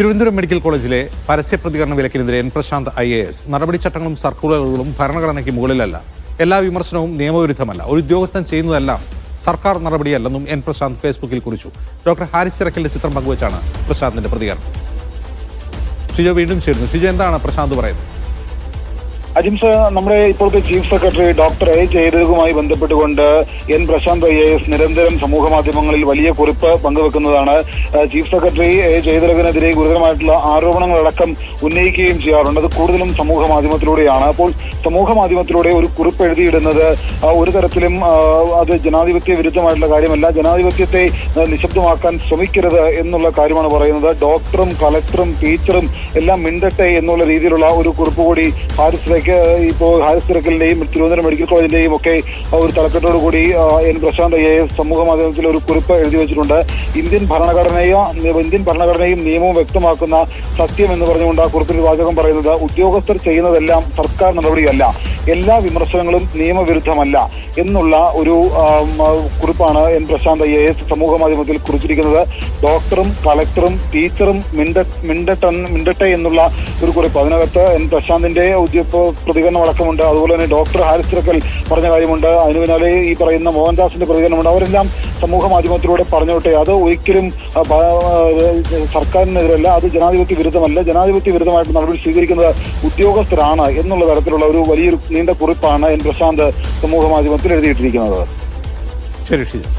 Thiruvananthapuram medical കോളേജിലെ പരസ്യ പ്രതികരണ വിലക്കിനെതിരെ N Prashanth I A S. നടപടിച്ചട്ടങ്ങളും സർക്കുലറുകളും ഭരണഘടനയ്ക്ക് മുകളിലല്ല. എല്ലാ വിമർശനവും നിയമവിരുദ്ധമല്ല. ഒരു ഉദ്യോഗസ്ഥൻ ചെയ്യുന്നതെല്ലാം സർക്കാർ നടപടിയല്ലെന്നും എൻ പ്രശാന്ത് ഫേസ്ബുക്കിൽ കുറിച്ചു. ഡോക്ടർ ഹാരിസ് ചിറക്കലിന്റെ ചിത്രം പങ്കുവച്ചാണ് പ്രശാന്തിന്റെ പ്രതികരണം. ഷിജോ വീണ്ടും ചേരുന്നു. ഷിജോ എന്താണ് പ്രശാന്ത് പറയുന്നത്? അജിംസ് നമ്മുടെ ഇപ്പോഴത്തെ ചീഫ് സെക്രട്ടറി ഡോക്ടർ എ ജയദേവുമായി ബന്ധപ്പെട്ടുകൊണ്ട് എൻ പ്രശാന്ത് ഐ എസ് നിരന്തരം സമൂഹ മാധ്യമങ്ങളിൽ വലിയ കുറിപ്പ് പങ്കുവെക്കുന്നതാണ്. ചീഫ് സെക്രട്ടറി എ ജയതിലകനെതിരെ ഗുരുതരമായിട്ടുള്ള ആരോപണങ്ങളടക്കം ഉന്നയിക്കുകയും ചെയ്യാറുണ്ട്. അത് കൂടുതലും സമൂഹ മാധ്യമത്തിലൂടെയാണ്. അപ്പോൾ സമൂഹ മാധ്യമത്തിലൂടെ ഒരു കുറിപ്പ് എഴുതിയിടുന്നത് ഒരു തരത്തിലും അത് ജനാധിപത്യ വിരുദ്ധമായിട്ടുള്ള കാര്യമല്ല. ജനാധിപത്യത്തെ നിശബ്ദമാക്കാൻ ശ്രമിക്കരുത് എന്നുള്ള കാര്യമാണ് പറയുന്നത്. ഡോക്ടറും കളക്ടറും ടീച്ചറും എല്ലാം മിണ്ടട്ടെ എന്നുള്ള രീതിയിലുള്ള ഒരു കുറിപ്പ് കൂടി ഹാരിസിലേക്ക് ഇപ്പോൾ ഹയർ തിരക്കലിന്റെയും തിരുവനന്തപുരം മെഡിക്കൽ കോളേജിന്റെയും ഒക്കെ ഒരു തലക്കെട്ടോട് കൂടി എൻ പ്രശാന്ത് എ സമൂഹ മാധ്യമത്തിൽ ഒരു കുറിപ്പ് എഴുതി വെച്ചിട്ടുണ്ട്. ഇന്ത്യൻ ഭരണഘടനയോ ഇന്ത്യൻ ഭരണഘടനയും നിയമവും വ്യക്തമാക്കുന്ന സത്യം എന്ന് പറഞ്ഞുകൊണ്ട് ആ കുറിപ്പിൽ വാചകം പറയുന്നത് ഉദ്യോഗസ്ഥർ ചെയ്യുന്നതെല്ലാം സർക്കാർ നടപടിയല്ല. എല്ലാ വിമർശനങ്ങളും നിയമവിരുദ്ധമല്ല എന്നുള്ള ഒരു കുറിപ്പാണ് എൻ പ്രശാന്ത് ഐ എസ് സമൂഹ മാധ്യമത്തിൽ കുറിച്ചിരിക്കുന്നത്. ഡോക്ടറും കളക്ടറും ടീച്ചറും മിണ്ട മിണ്ടട്ട മിണ്ടട്ടെ എന്നുള്ള ഒരു കുറിപ്പ്. അതിനകത്ത് എൻ പ്രശാന്തിന്റെ പ്രതികരണം അടക്കമുണ്ട്. അതുപോലെ തന്നെ ഡോക്ടർ ഹാരിസ് തിരക്കൽ പറഞ്ഞ കാര്യമുണ്ട്. അതിന് പിന്നാലെ ഈ പറയുന്ന മോഹൻദാസിന്റെ പ്രതികരണമുണ്ട്. അവരെല്ലാം സമൂഹ മാധ്യമത്തിലൂടെ പറഞ്ഞോട്ടെ? അത് ഒരിക്കലും സർക്കാരിനെതിരല്ല അത് ജനാധിപത്യ വിരുദ്ധമല്ല. ജനാധിപത്യ വിരുദ്ധമായിട്ട് നടപടി സ്വീകരിക്കുന്നത് ഉദ്യോഗസ്ഥരാണ് എന്നുള്ള തരത്തിലുള്ള ഒരു വലിയൊരു നീണ്ട കുറിപ്പാണ് എൻ പ്രശാന്ത് സമൂഹ മാധ്യമത്തിൽ എഴുതിയിട്ടിരിക്കുന്നത്. ശരി ഷിജോ